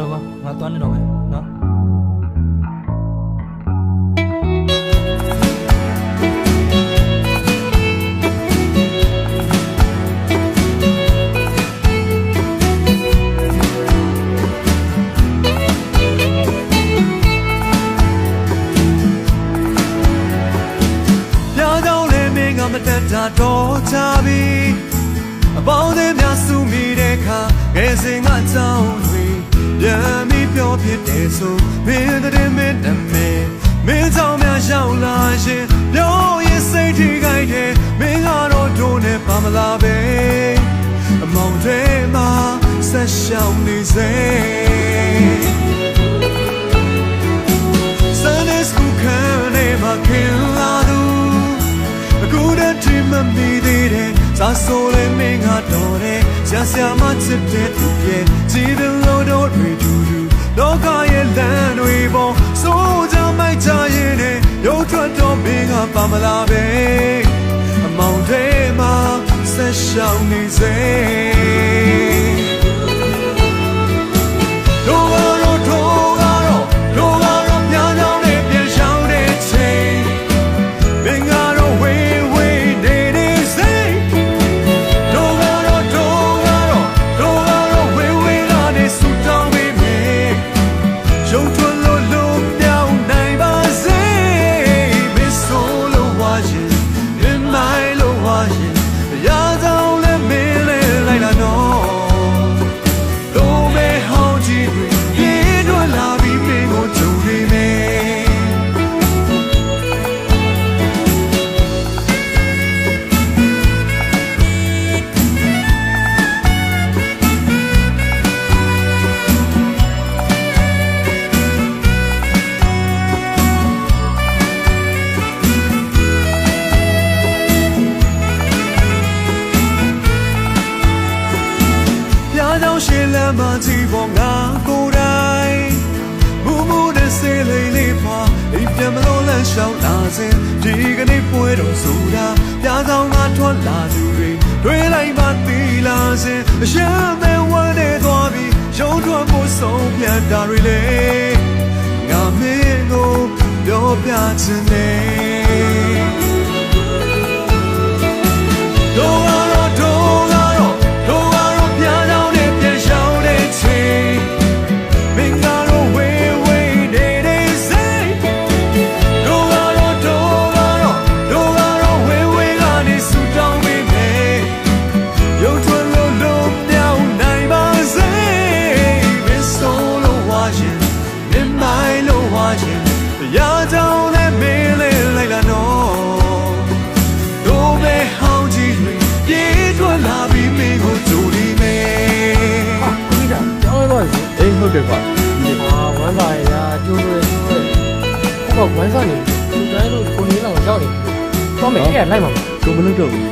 တော်ပါငါသွားနေတော့မယ်နော်ပြားကြောင့်လည်းမင်းကမတက်တာတော့ချပြီအပေါင်းတွေများစုမိတဲ့ခါငယ်စဉ်ကကြောင်းတွေ ပြန်ပြီးပြောဖြစ်တယ်ဆိုမင်းတဲ့မင်းတမဲမင်းကြောင့်များရောက်လာရင်ပြောရင်စိတ်ထိခိုက်တယ်မင်းကတော့ဒုနဲ့ပါမလာပဲအမောင်တွေမှာဆက်ရှောင်နေစေ Sunday school ခန်းနေမှာခင်လာသူအခုတည်းဒီမမီသေးတယ်စာဆိုလေးမင်းကတော့တယ်ဆ ရာဆရာမချစ်တဲ့သူရဲ့ကြည်တယ်လို့တော့တွေတူတူလောကရဲ့လမ်းတွေပေါ်စိုးကြမိုက်ကြရင်နဲ့ရုပ်ထွက်တော့မင်းကပါမလာပဲအမောင်တွေမှာဆက်ရှောင်နေစေ မ်းမကြီးပေါ်ငါကိုယ်တိုင်မူမူနဲ့စေးလေးလေးပါအိမ်ပြန်မလို့လမ်းလျှောက်လာစဉ်ဒီကနေ့ပွဲတော်ဆိုတာပြားကြောင့်ငါထွက်လာသူတွေတွေးလိုက်မှသိလာစဉ်အရှမ်းမဲ့ဝမ်းနေသွားပြီးရုံးထွက်ဖို့ဆုံးဖြတ်တာတွေလေငါမင်းကိုပြောပြချင်တယ် ရင်ရာကြောင်နဲ့မင်းလေးလိုက်လာတော့တို့ပဲဟောင်းကြီးတွေပြေးထွက်လာပြီးမင်းကိုကြိုနေမယ်ပြီးတာကြောင်းသွားပြီအေးဟုတ်တယ်ကွာအာဝမ်းသာရရာကျိုးရဲကျိုးရဲဟောကဝမ်းသာနေသူတိုင်းလို့ကိုနေလောက်ရောက်နေပြီတော့မယ်အဲ့ရလိုက်မှာကိုမလုပ်တော့ဘူး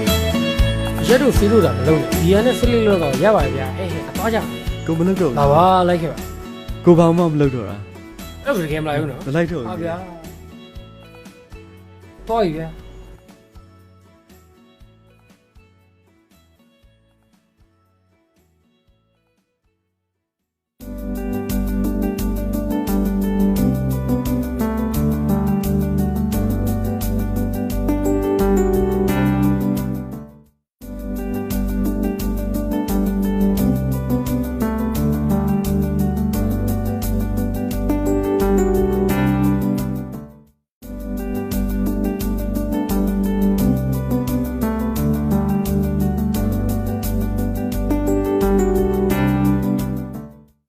ရက်တို့ဖေးလို့တာမလုပ်နဲ့ဒီရနဲ့ဆစ်လေးလို့တော့ရပါဗျာအေးဟဲ့အသွားကြကိုမလုပ်တော့လာဘူးပါလိုက်ခဲ့ပါကိုဘာမှမလုပ်တော့တာ အဲ့ဒါကမလိုက်ဘူးနော် မလိုက်တော့ဟာဘူးဗျာတော့ပြီဗျာ